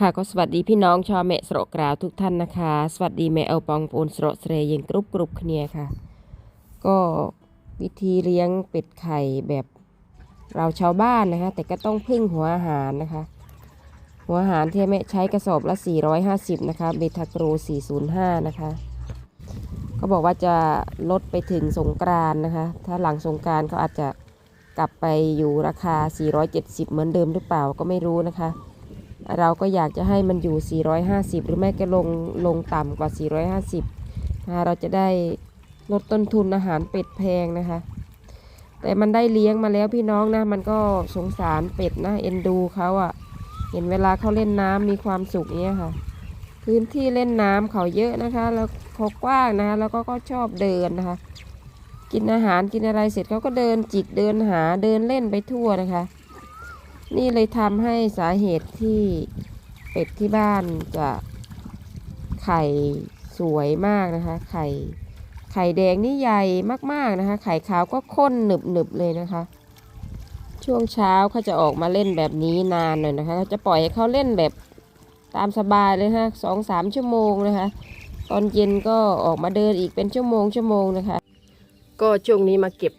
ค่ะก็สวัสดีพี่น้องชาวแม่สระกราวทุกท่านนะคะ สวัสดีแม่เอาปองปูนสระเสรยังกรุบกรุบเคลียค่ะ ก็วิธีเลี้ยงเป็ดไข่แบบเราชาวบ้านนะคะ แต่ก็ต้องพึ่งหัวอาหารนะคะ หัวอาหารที่แม่ใช้กระสอบละ 450 นะคะเบทาโกร405 นะคะก็บอกว่าจะลดไปถึงสงกรานนะคะ ถ้าหลังสงกรานต์ก็อาจจะกลับไปอยู่ราคา 470 เหมือนเดิมหรือเปล่าก็ไม่รู้นะคะ เราก็อยากจะให้มันอยู่ 450 หรือไม่ก็ลงลงต่ำกว่า 450นะคะเราจะได้ลดต้นทุนอาหารเป็ดแพงนะคะ แต่มันได้เลี้ยงมาแล้วพี่น้องนะ มันก็สงสารเป็ดนะ เอ็นดูเขาอะ่ะ เห็นเวลาเขาเล่นน้ำมีความสุขเนี้ยค่ะ พื้นที่เล่นน้ำเขาเยอะนะคะ แล้วเขากว้างนะคะ แล้วก็ก็ชอบเดินนะคะ กินอาหารกินอะไรเสร็จเขาก็เดินจิกเดินหาเดินเล่นไปทั่วนะคะ นี่เลยทำให้สาเหตุที่เป็ดที่บ้านจะไข่สวยมากนะคะ ไข่ไข่แดงนี่ใหญ่มากๆนะคะ ไข่ขาวก็ข้นหนึบๆเลยนะคะ ช่วงเช้าเขาจะออกมาเล่นแบบนี้นานหน่อยนะคะเขาจะปล่อยให้เขาเล่นแบบตามสบายเลยฮะสองสามชั่วโมงนะคะ ตอนเย็นก็ออกมาเดินอีกเป็นชั่วโมงชั่วโมงนะคะ ก็ช่วงนี้มาเก็บ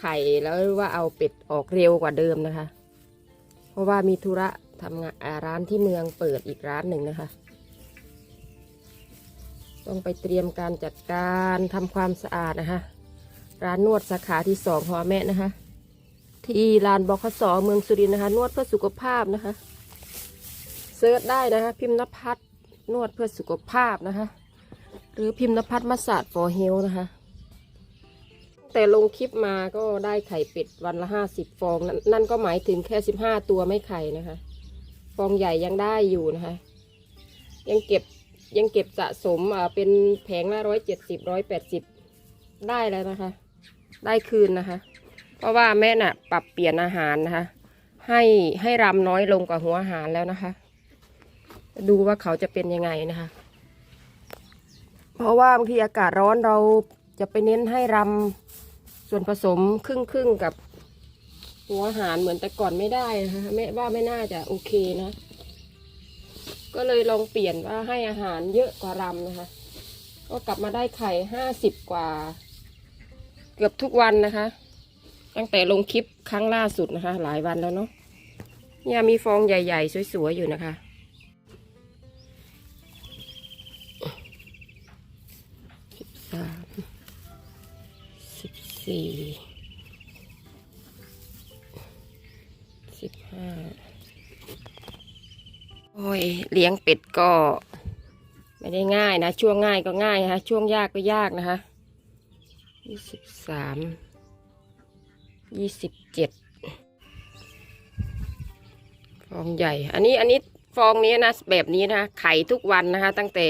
ไข่แล้วว่าเอาเป็ดออกเร็วกว่าเดิมนะคะ ราะว่ามีธุระทำงานร้านที่เมืองเปิดอีกร้านหนึ่งนะคะ ต้องไปเตรียมการจัดการทำความสะอาดนะคะ ร้านนวดสาขาที่สองขอแม่นะคะ ที่ลานบคสเมืองสุรินทร์นะคะ นวดเพื่อสุขภาพนะคะเซิร์ชได้นะคะ พิมพ์นภัทรนวดเพื่อสุขภาพนะคะ หรือพิมพ์นภัทรมัสสาดฟอร์เฮลนะคะ แต่ลงคลิปมาก็ได้ไข่เป็ดวันละห้าสิบฟองนนั่นก็หมายถึงแค่สิบห้าตัวไม่ไข่นะคะ ฟองใหญ่ยังได้อยู่นะคะ ยังเก็บยังเก็บสะสมเป็นแผงละร้อยเจ็ดสิบร้อยแปดสิบได้แล้วนะคะ ได้คืนนะคะ เพราะว่าแม่น่ะ ปรับเปลี่ยนอาหารนะคะ ให้ให้รำน้อยลงกว่าหัวอาหารแล้วนะคะ ดูว่าเขาจะเป็นยังไงนะคะ เพราะว่าบางทีอากาศร้อนเรา จะไปเน้นให้รำส่วนผสมครึ่งครึ่งกับหัวอาหารเหมือนแต่ก่อนไม่ได้นะคะแม่ว่าไม่น่าจะโอเคนะ ก็เลยลองเปลี่ยนว่าให้อาหารเยอะกว่ารำนะคะ ก็กลับมาได้ไข่ห้าสิบกว่า เกือบทุกวันนะคะ ตั้งแต่ลงคลิปครั้งล่าสุดนะคะ หลายวันแล้วเนาะเนี่ยมีฟองใหญ่ ๆ สวย ๆ อยู่นะคะ สิบสี่สิบห้าโอ้ยเลี้ยงเป็ดก็ไม่ได้ง่ายนะ ช่วงง่ายก็ง่ายนะคะช่วงยากก็ยากนะคะยี่สิบสามยี่สิบเจ็ดฟองใหญ่ อันนี้อันนี้ฟองนี้นะแบบนี้นะไข่ทุกวันนะคะ ตั้งแต่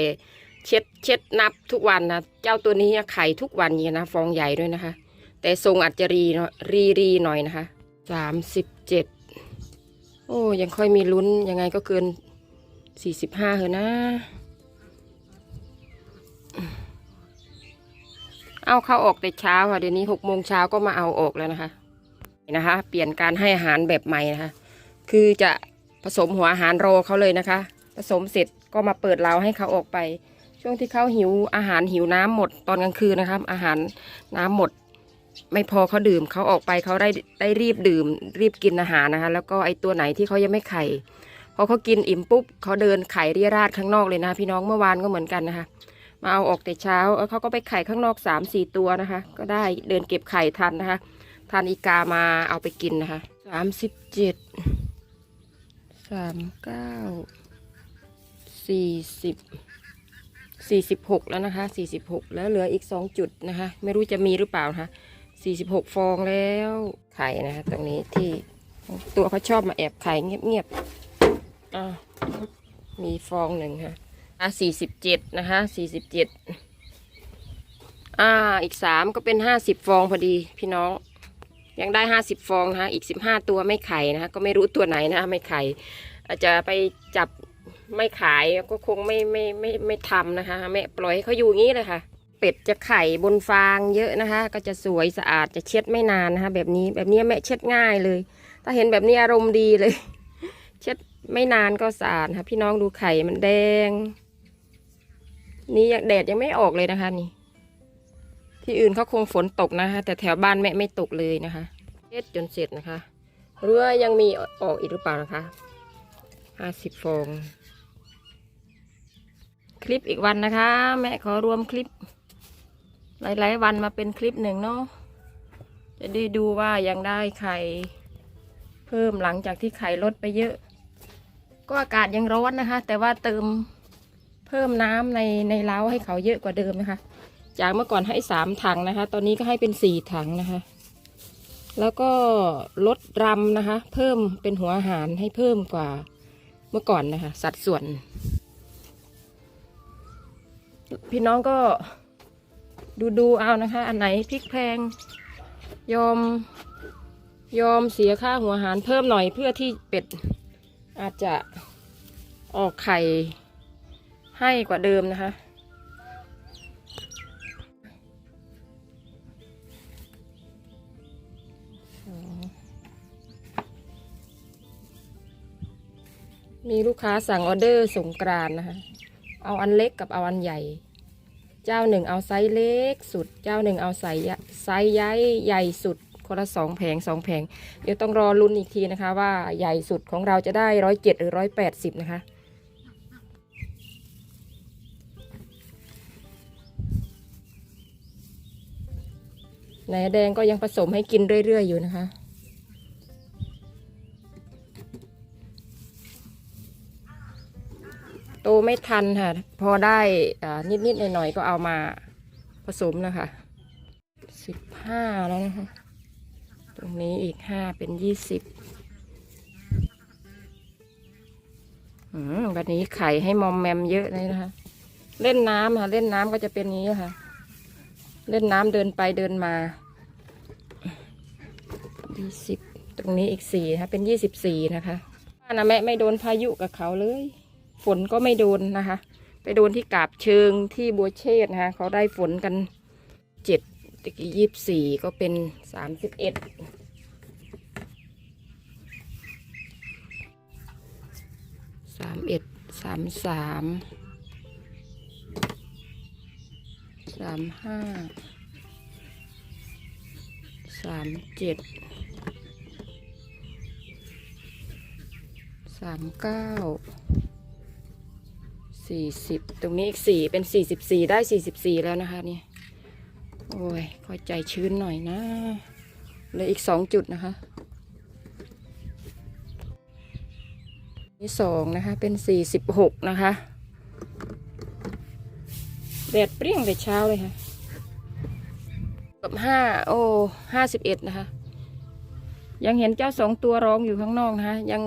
เช็ดเช็ดนับทุกวันนะเจ้าตัวนี้ไข่ทุกวันนี้นะฟองใหญ่ด้วยนะคะ แต่ทรงอาจจะรีเรีรีหน่อยนะคะสามสิบเจ็ดโอ้ยังค่อยมีลุ้นยังไงก็เกินสี่สิบห้าเหรอนะ เอาเข้าออกแต่เช้าค่ะ เดี๋ยวนี้หกโมงเช้าก็มาเอาออกแล้วนะคะนะคะ เปลี่ยนการให้อาหารแบบใหม่นะคะ คือจะผสมหัวอาหารรอเขาเลยนะคะ ผสมเสร็จก็มาเปิดเราให้เขาออกไป ช่วงที่เขาหิวอาหารหิวน้ำหมดตอนกลางคืนนะครับ อาหารน้ำหมด ไม่พอเขาดื่มเขาออกไปเขาได้ได้รีบดื่ม รีบกินอาหารนะคะ แล้วก็ไอตัวไหนที่เขายังไม่ไข่พอเขากินอิ่มปุ๊บเขาเดินไข่เรียราดข้างนอกเลยนะ พี่น้องเมื่อวานก็เหมือนกันนะคะมาเอาออกแต่เช้าเขาก็ไปไข่ข้างนอกสามสี่ตัวนะคะ ก็ได้เดินเก็บไข่ทันนะคะทันอีกามาเอาไปกินนะคะสามสิบเจ็ดสามเก้าสี่สิบสี่สิบหกแล้วนะคะสี่สิบหกแล้วเหลืออีกสองจุดนะคะ ไม่รู้จะมีหรือเปล่านะคะ สี่สิบหกฟองแล้วไข่นะคะตรงนี้ที่ตัวเขาชอบมาแอบไข่เงียบๆอ่ามีฟองหนึ่งค่ะอะสี่สิบเจ็ดนะคะสี่สิบเจ็ดอ่าอีกสามก็เป็นห้าสิบฟองพอดีพี่น้องยังได้ห้าสิบฟองนะคะอีกสิบห้าตัวไม่ไข่นะคะก็ไม่รู้ตัวไหนนะคะไม่ไข่อาจจะไปจับไม่ขายก็คงไม่ไม่ไม่ไม่ทำนะคะแม่ปล่อยให้เขาอยู่อย่างนี้เลยค่ะ เป็ดจะไข่บนฟางเยอะนะคะ ก็จะสวยสะอาดจะเช็ดไม่นานนะคะ แบบนี้แบบนี้แม่เช็ดง่ายเลย ถ้าเห็นแบบนี้อารมณ์ดีเลย เช็ดไม่นานก็สะอาดค่ะพี่น้องดูไข่มันแดง นี่ยังแดดยังไม่ออกเลยนะคะนี่ ที่อื่นเขาคงฝนตกนะคะ แต่แถวบ้านแม่ไม่ตกเลยนะคะเช็ดจนเสร็จนะคะเรือยังมีออกอีกหรือเปล่านะคะห้าสิบฟองคลิปอีกวันนะคะ แม่ขอรวมคลิป หลายๆวันมาเป็นคลิปหนึ่งเนาะจะได้ดูว่ายังได้ไข่เพิ่มหลังจากที่ไข่ลดไปเยอะ ก็อากาศยังร้อนนะคะ แต่ว่าเติมเพิ่มน้ำในในเล้าให้เขาเยอะกว่าเดิมนะคะ จากเมื่อก่อนให้สามถังนะคะ ตอนนี้ก็ให้เป็นสี่ถังนะคะ แล้วก็ลดรำนะคะ เพิ่มเป็นหัวอาหารให้เพิ่มกว่าเมื่อก่อนนะคะ สัดส่วน พี่น้องก็ ดูดูเอานะคะ อันไหนพริกแพง ยอม ยอมเสียค่าหัวอาหารเพิ่มหน่อยเพื่อที่เป็ด อาจจะออกไข่ให้กว่าเดิมนะคะ มีลูกค้าสั่งออเดอร์สงกรานนะคะ เอาอันเล็กกับเอาอันใหญ่ เจ้าหนึ่งเอาไซส์เล็กสุด เจ้าหนึ่งเอาไซส์ไซส์ย้ายใหญ่สุด คนละสองแผงสองแผง เดี๋ยวต้องรอลุ้นอีกทีนะคะ ว่าใหญ่สุดของเราจะได้ร้อยเจ็ดหรือร้อยแปดสิบนะคะแหนแดงก็ยังผสมให้กินเรื่อยๆอยู่นะคะ ไม่ทันค่ะ พอได้อ่านิดๆหน่อยๆก็เอามาผสมนะคะสิบห้าแล้วนะคะ ตรงนี้อีกห้าเป็นยี่สิบอืมวันนี้ไข่ให้มอมแมมเยอะเลยนะคะ เล่นน้ำค่ะ เล่นน้ำก็จะเป็นนี้ค่ะ เล่นน้ำเดินไปเดินมายี่สิบตรงนี้อีกสี่นะคะเป็นยี่สิบสี่นะคะป้านะแม่ไม่โดนพายุกับเขาเลย ฝนก็ไม่โดนนะคะ ไปโดนที่กาบเชิงที่บัวเชษนะคะเขาได้ฝนกันเจ็ดตะกี้ยี่สิบสี่ก็เป็นสามสิบเอ็ดสามเอ็ดสามสามสามห้าสามเจ็ดสามเก้า สี่สิบตรงนี้อีกสี่เป็นสี่สิบสี่ได้สี่สิบสี่แล้วนะคะนี่โอ้ยค่อยใจชื้นหน่อยนะเหลืออีกสองจุดนะคะ นี่สองนะคะเป็นสี่สิบหกนะคะแดดเปรี้ยงแต่เช้าเลยค่ะกับห้าโอ้ห้าสิบเอ็ดนะคะ ยังเห็นเจ้าสองตัวร้องอยู่ข้างนอกนะคะยัง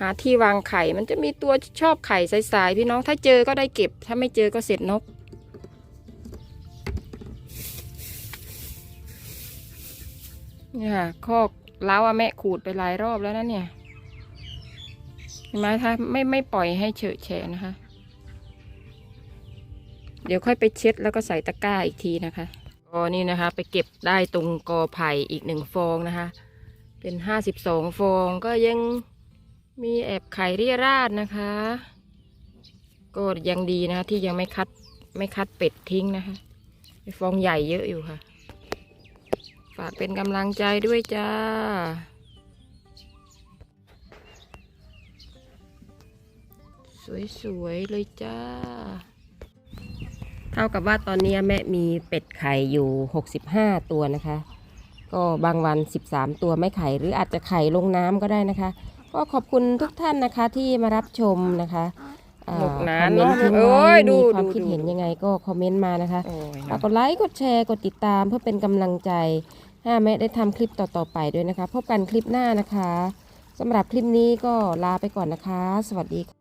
หาที่วางไข่ มันจะมีตัวชอบไข่ใสๆพี่น้องถ้าเจอก็ได้เก็บ ถ้าไม่เจอก็เสร็จนกเนี่ยค่ะคอกเล้าอะแม่ขูดไปหลายรอบแล้วนะเนี่ยเห็นไหมถ้าไม่ไม่ปล่อยให้เฉอะแฉะนะคะ เดี๋ยวค่อยไปเช็ดแล้วก็ใส่ตะกร้าอีกทีนะคะก็นี่นะคะ ไปเก็บได้ตรงกอไผ่อีกหนึ่งฟองนะคะ เป็นห้าสิบสองฟองก็ยัง มีแอบไข่เรี่ยราดนะคะก็ยังดีนะคะที่ยังไม่คัดไม่คัดเป็ดทิ้งนะคะฟองใหญ่เยอะอยู่ค่ะ ฝากเป็นกำลังใจด้วยจ้าสวยๆ เลยจ้า เท่ากับว่าตอนนี้แม่มีเป็ดไข่อยู่ 65 ตัวนะคะ ก็บางวัน 13 ตัวไม่ไข่หรืออาจจะไข่ลงน้ำก็ได้นะคะ ก็ขอบคุณทุกท่านนะคะที่มารับชมนะคะอ่าหนุกนะคอมเมนต์ทิ้งโอ้ไว้ยดูมีความดูคิดดูเห็นยังไงก็คอมเมนต์มานะคะโอ้ยฝากกดไลค์กดแชร์กดติดตามเพื่อเป็นกำลังใจให้แม่ได้ทำคลิปต่อๆไปด้วยนะคะ พบกันคลิปหน้านะคะสำหรับคลิปนี้ก็ลาไปก่อนนะคะ สวัสดีค่ะ